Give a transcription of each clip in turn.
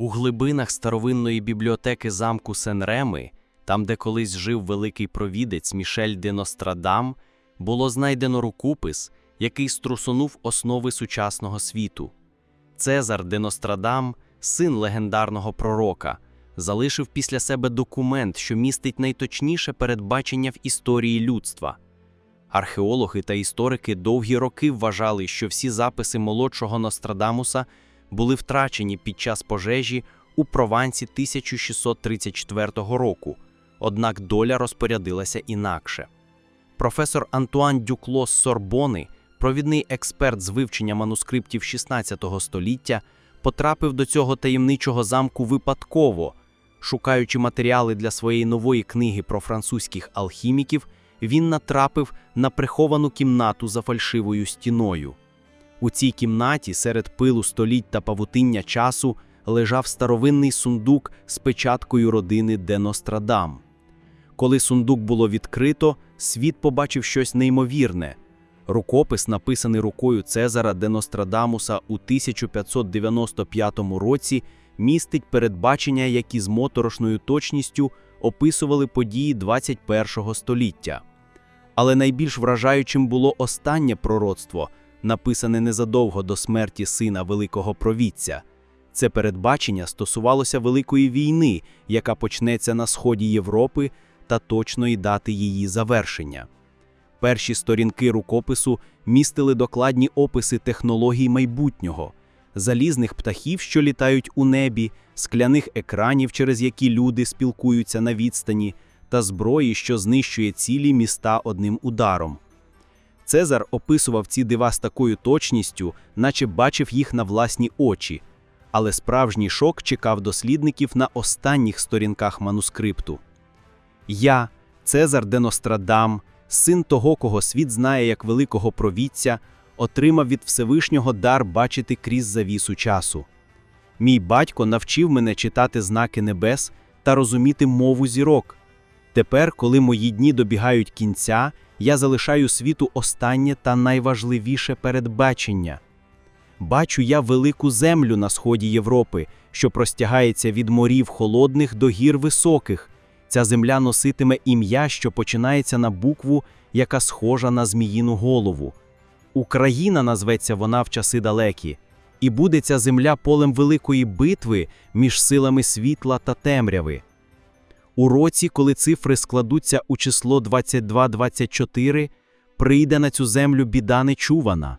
У глибинах старовинної бібліотеки замку Сен-Реми, там, де колись жив великий провідець Мішель де Нострадам, було знайдено рукопис, який струсонув основи сучасного світу. Цезар де Нострадам, син легендарного пророка, залишив після себе документ, що містить найточніше передбачення в історії людства. Археологи та історики довгі роки вважали, що всі записи молодшого Нострадамуса були втрачені під час пожежі у Провансі 1634 року, однак доля розпорядилася інакше. Професор Антуан Дюкло з Сорбони, провідний експерт з вивчення манускриптів 16 століття, потрапив до цього таємничого замку випадково. Шукаючи матеріали для своєї нової книги про французьких алхіміків, він натрапив на приховану кімнату за фальшивою стіною. У цій кімнаті серед пилу століть та павутиння часу лежав старовинний сундук з печаткою родини де Нострадам. Коли сундук було відкрито, світ побачив щось неймовірне. Рукопис, написаний рукою Цезара де Нострадамуса у 1595 році, містить передбачення, які з моторошною точністю описували події 21 століття. Але найбільш вражаючим було останнє пророцтво, написане незадовго до смерті сина великого провідця. Це передбачення стосувалося Великої війни, яка почнеться на сході Європи та точної дати її завершення. Перші сторінки рукопису містили докладні описи технологій майбутнього, залізних птахів, що літають у небі, скляних екранів, через які люди спілкуються на відстані, та зброї, що знищує цілі міста одним ударом. Цезар описував ці дива з такою точністю, наче бачив їх на власні очі, але справжній шок чекав дослідників на останніх сторінках манускрипту. Я, Цезар де Нострадам, син того, кого світ знає як великого провідця, отримав від Всевишнього дар бачити крізь завісу часу. Мій батько навчив мене читати знаки небес та розуміти мову зірок. Тепер, коли мої дні добігають кінця, я залишаю світу останнє та найважливіше передбачення. Бачу я велику землю на сході Європи, що простягається від морів холодних до гір високих. Ця земля носитиме ім'я, що починається на букву, яка схожа на зміїну голову. Україна назветься вона в часи далекі, і буде ця земля полем великої битви між силами світла та темряви. У році, коли цифри складуться у число 22-24, прийде на цю землю біда нечувана.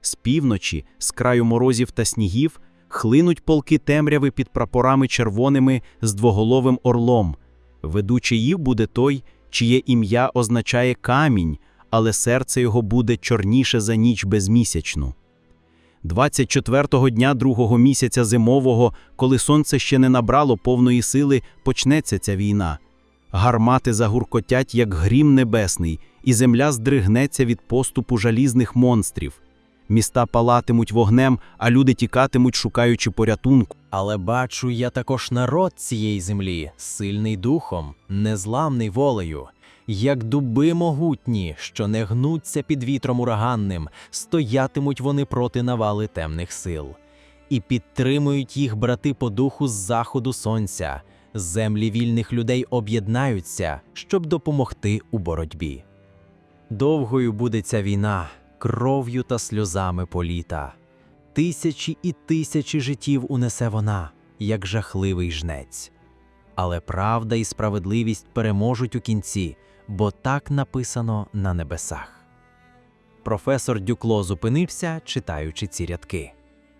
З півночі, з краю морозів та снігів, хлинуть полки темряви під прапорами червоними з двоголовим орлом. Ведучий їх буде той, чиє ім'я означає камінь, але серце його буде чорніше за ніч безмісячну. 24-го дня другого місяця зимового, коли сонце ще не набрало повної сили, почнеться ця війна. Гармати загуркотять, як грім небесний, і земля здригнеться від поступу жалізних монстрів. Міста палатимуть вогнем, а люди тікатимуть, шукаючи порятунку. Але бачу я також народ цієї землі, сильний духом, незламний волею, як дуби могутні, що не гнуться під вітром ураганним, стоятимуть вони проти навали темних сил, і підтримують їх брати по духу з заходу сонця. Землі вільних людей об'єднаються, щоб допомогти у боротьбі. Довгою буде ця війна, кров'ю та сльозами політа. Тисячі і тисячі життів унесе вона, як жахливий жнець. Але правда і справедливість переможуть у кінці, бо так написано на небесах. Професор Дюкло зупинився, читаючи ці рядки.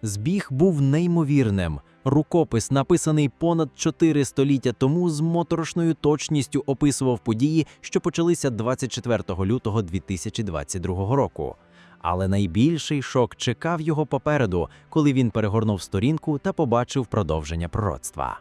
Збіг був неймовірним. Рукопис, написаний понад чотири століття тому, з моторошною точністю описував події, що почалися 24 лютого 2022 року. Але найбільший шок чекав його попереду, коли він перегорнув сторінку та побачив продовження пророцтва.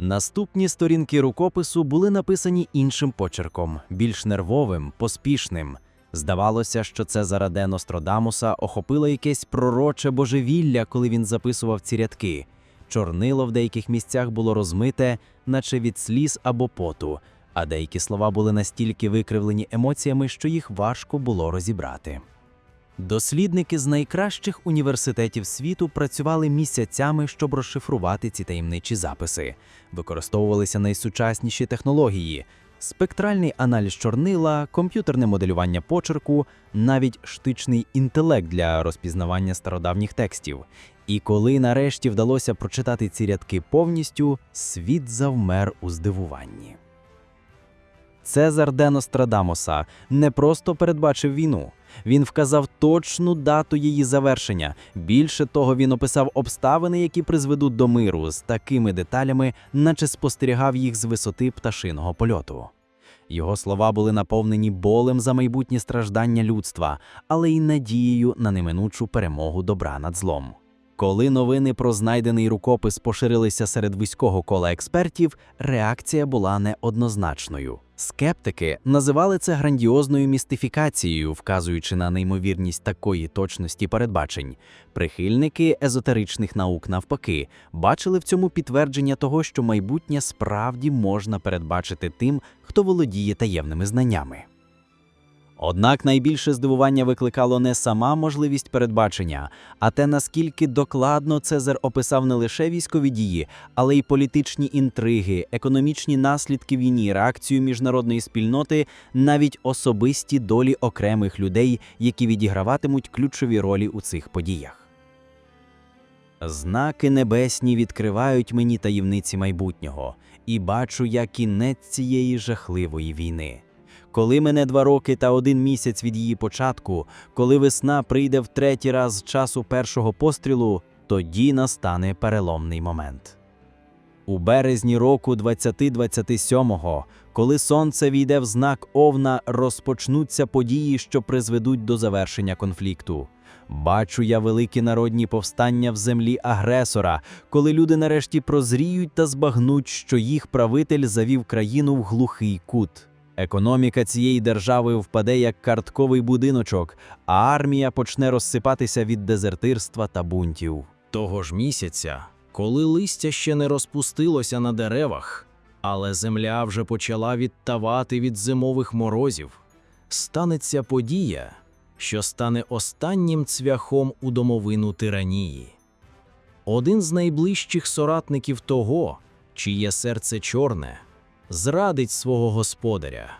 Наступні сторінки рукопису були написані іншим почерком, більш нервовим, поспішним. Здавалося, що це зараде Нострадамуса охопило якесь пророче божевілля, коли він записував ці рядки. Чорнило в деяких місцях було розмите, наче від сліз або поту, а деякі слова були настільки викривлені емоціями, що їх важко було розібрати. Дослідники з найкращих університетів світу працювали місяцями, щоб розшифрувати ці таємничі записи. Використовувалися найсучасніші технології: спектральний аналіз чорнила, комп'ютерне моделювання почерку, навіть штучний інтелект для розпізнавання стародавніх текстів. І коли нарешті вдалося прочитати ці рядки повністю, світ завмер у здивуванні. Цезар де Нострадамоса не просто передбачив війну, він вказав точну дату її завершення. Більше того, він описав обставини, які призведуть до миру, з такими деталями, наче спостерігав їх з висоти пташиного польоту. Його слова були наповнені болем за майбутнє страждання людства, але й надією на неминучу перемогу добра над злом. Коли новини про знайдений рукопис поширилися серед вузького кола експертів, реакція була неоднозначною. Скептики називали це грандіозною містифікацією, вказуючи на неймовірність такої точності передбачень. Прихильники езотеричних наук, навпаки, бачили в цьому підтвердження того, що майбутнє справді можна передбачити тим, хто володіє таємними знаннями. Однак найбільше здивування викликало не сама можливість передбачення, а те, наскільки докладно Цезар описав не лише військові дії, але й політичні інтриги, економічні наслідки війни, реакцію міжнародної спільноти, навіть особисті долі окремих людей, які відіграватимуть ключові ролі у цих подіях. Знаки небесні відкривають мені таємниці майбутнього, і бачу я кінець цієї жахливої війни. Коли мене два роки та один місяць від її початку, коли весна прийде в третій раз з часу першого пострілу, тоді настане переломний момент. У березні року 2027-го, коли сонце війде в знак Овна, розпочнуться події, що призведуть до завершення конфлікту. Бачу я великі народні повстання в землі агресора, коли люди нарешті прозріють та збагнуть, що їх правитель завів країну в глухий кут. Економіка цієї держави впаде як картковий будиночок, а армія почне розсипатися від дезертирства та бунтів. Того ж місяця, коли листя ще не розпустилося на деревах, але земля вже почала відтавати від зимових морозів, станеться подія, що стане останнім цвяхом у домовину тиранії. Один з найближчих соратників того, чиє серце чорне, зрадить свого господаря.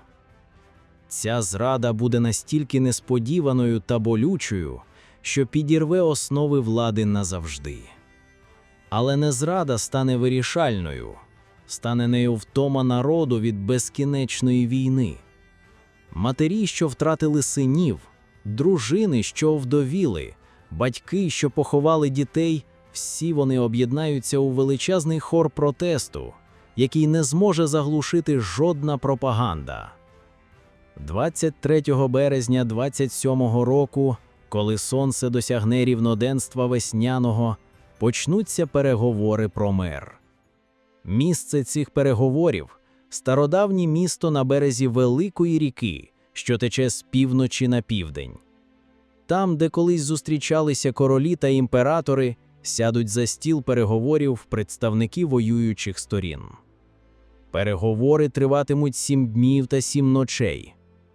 Ця зрада буде настільки несподіваною та болючою, що підірве основи влади назавжди. Але не зрада стане вирішальною, стане нею втома народу від безкінечної війни. Матері, що втратили синів, дружини, що вдовіли, батьки, що поховали дітей, всі вони об'єднаються у величезний хор протесту, який не зможе заглушити жодна пропаганда. 23 березня 27-го року, коли сонце досягне рівноденства весняного, почнуться переговори про мир. Місце цих переговорів стародавнє місто на березі великої ріки, що тече з півночі на південь. Там, де колись зустрічалися королі та імператори, сядуть за стіл переговорів представники воюючих сторін. Переговори триватимуть сім днів та сім ночей.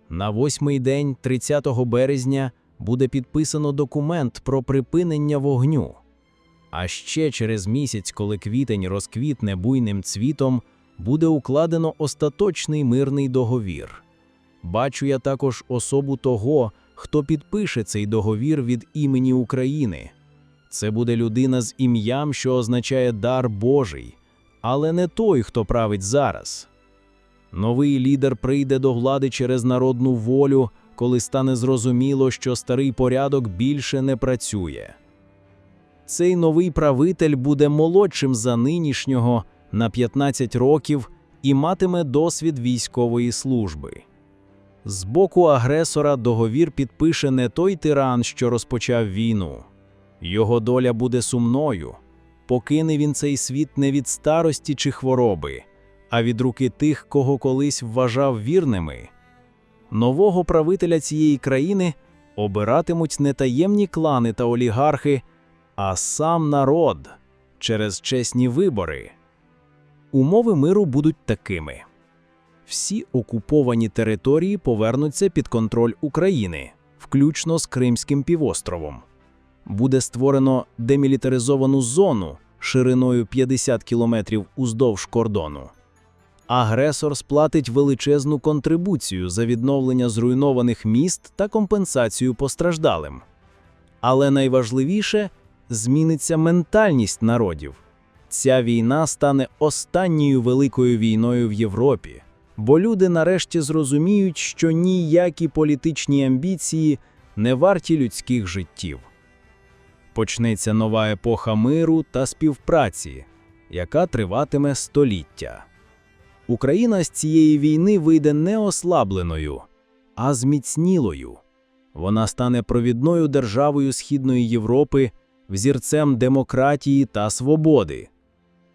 На восьмий день, 30 березня, буде підписано документ про припинення вогню. А ще через місяць, коли квітень розквітне буйним цвітом, буде укладено остаточний мирний договір. Бачу я також особу того, хто підпише цей договір від імені України. Це буде людина з ім'ям, що означає дар Божий, але не той, хто править зараз. Новий лідер прийде до влади через народну волю, коли стане зрозуміло, що старий порядок більше не працює. Цей новий правитель буде молодшим за нинішнього на 15 років і матиме досвід військової служби. З боку агресора договір підпише не той тиран, що розпочав війну. Його доля буде сумною. Покине він цей світ не від старості чи хвороби, а від руки тих, кого колись вважав вірними. Нового правителя цієї країни обиратимуть не таємні клани та олігархи, а сам народ через чесні вибори. Умови миру будуть такими: всі окуповані території повернуться під контроль України, включно з Кримським півостровом. Буде створено демілітаризовану зону шириною 50 кілометрів уздовж кордону. Агресор сплатить величезну контрибуцію за відновлення зруйнованих міст та компенсацію постраждалим. Але найважливіше зміниться ментальність народів. Ця війна стане останньою великою війною в Європі, бо люди нарешті зрозуміють, що ніякі політичні амбіції не варті людських життів. Почнеться нова епоха миру та співпраці, яка триватиме століття. Україна з цієї війни вийде не ослабленою, а зміцнілою. Вона стане провідною державою Східної Європи, взірцем демократії та свободи.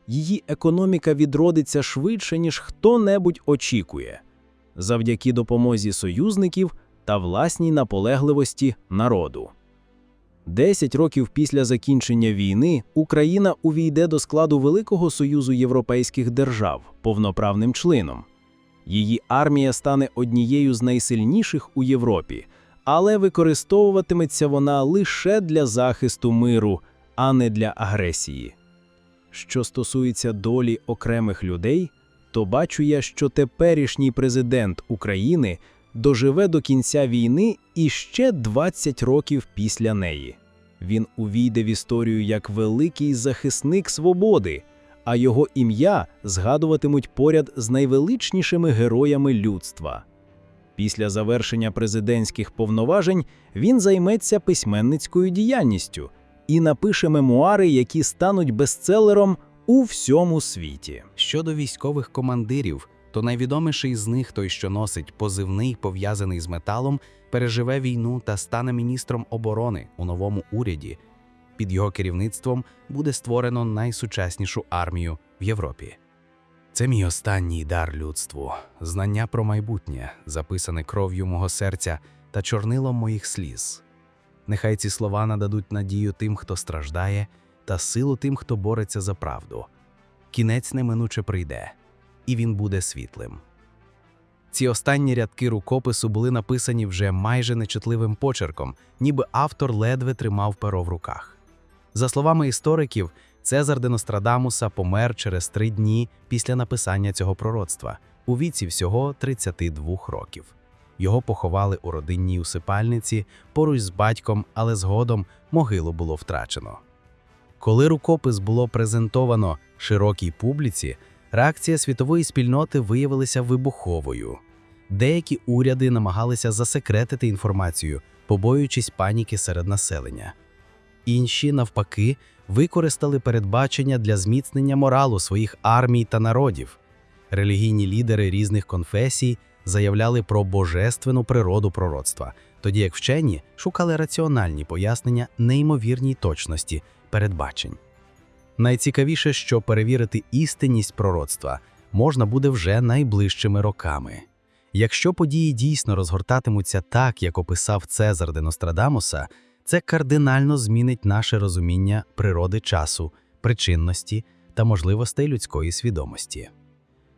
Її економіка відродиться швидше, ніж хто-небудь очікує, завдяки допомозі союзників та власній наполегливості народу. Десять років після закінчення війни Україна увійде до складу Великого Союзу Європейських держав повноправним членом. Її армія стане однією з найсильніших у Європі, але використовуватиметься вона лише для захисту миру, а не для агресії. Що стосується долі окремих людей, то бачу я, що теперішній президент України доживе до кінця війни і ще 20 років після неї. Він увійде в історію як великий захисник свободи, а його ім'я згадуватимуть поряд з найвеличнішими героями людства. Після завершення президентських повноважень він займеться письменницькою діяльністю і напише мемуари, які стануть бестселером у всьому світі. Щодо військових командирів, то найвідоміший з них той, що носить позивний, пов'язаний з металом, переживе війну та стане міністром оборони у новому уряді. Під його керівництвом буде створено найсучаснішу армію в Європі. Це мій останній дар людству, знання про майбутнє, записане кров'ю мого серця та чорнилом моїх сліз. Нехай ці слова нададуть надію тим, хто страждає, та силу тим, хто бореться за правду. Кінець неминуче прийде, і він буде світлим. Ці останні рядки рукопису були написані вже майже нечутливим почерком, ніби автор ледве тримав перо в руках. За словами істориків, Цезар де Нострадамуса помер через три дні після написання цього пророцтва у віці всього 32 років. Його поховали у родинній усипальниці поруч з батьком, але згодом могилу було втрачено. Коли рукопис було презентовано широкій публіці, реакція світової спільноти виявилася вибуховою. Деякі уряди намагалися засекретити інформацію, побоюючись паніки серед населення. Інші, навпаки, використали передбачення для зміцнення моралу своїх армій та народів. Релігійні лідери різних конфесій заявляли про божественну природу пророцтва, тоді як вчені шукали раціональні пояснення неймовірній точності передбачень. Найцікавіше, що перевірити істинність пророцтва можна буде вже найближчими роками. Якщо події дійсно розгортатимуться так, як описав Цезар де Нострадамуса, це кардинально змінить наше розуміння природи часу, причинності та можливостей людської свідомості.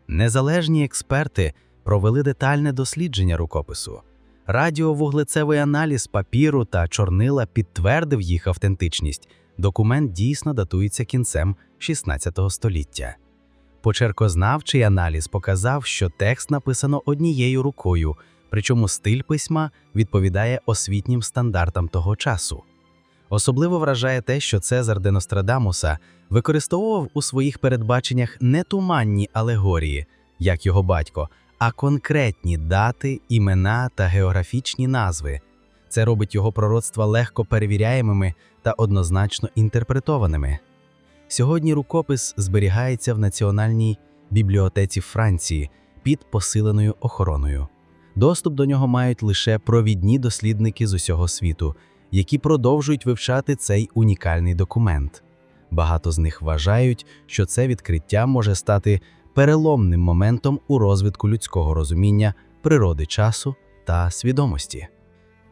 Незалежні експерти провели детальне дослідження рукопису. Радіовуглецевий аналіз папіру та чорнила підтвердив їх автентичність. Документ дійсно датується кінцем 16 століття. Почеркознавчий аналіз показав, що текст написано однією рукою, причому стиль письма відповідає освітнім стандартам того часу. Особливо вражає те, що Цезар де Нострадамуса використовував у своїх передбаченнях не туманні алегорії, як його батько, а конкретні дати, імена та географічні назви. Це робить його пророцтва легко перевіряємими та однозначно інтерпретованими. Сьогодні рукопис зберігається в Національній бібліотеці Франції під посиленою охороною. Доступ до нього мають лише провідні дослідники з усього світу, які продовжують вивчати цей унікальний документ. Багато з них вважають, що це відкриття може стати переломним моментом у розвитку людського розуміння, природи часу та свідомості.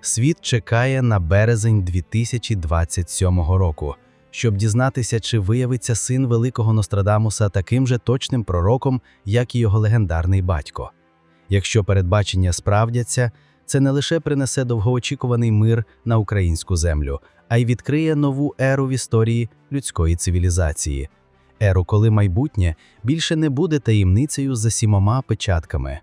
Світ чекає на березень 2027 року, щоб дізнатися, чи виявиться син великого Нострадамуса таким же точним пророком, як і його легендарний батько. Якщо передбачення справдяться, Це не лише принесе довгоочікуваний мир на українську землю, а й відкриє нову еру в історії людської цивілізації. Еру, коли майбутнє більше не буде таємницею за сімома печатками.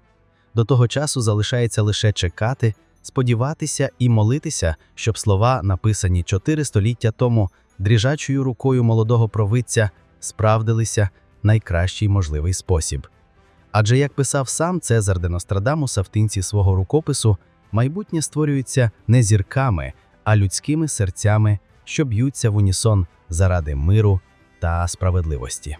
До того часу залишається лише чекати, сподіватися і молитися, щоб слова, написані чотири століття тому дріжачою рукою молодого провидця, справдилися найкращий можливий спосіб. Адже, як писав сам Цезар де Нострадамуса в тинці свого рукопису, майбутнє створюється не зірками, а людськими серцями, що б'ються в унісон заради миру та справедливості.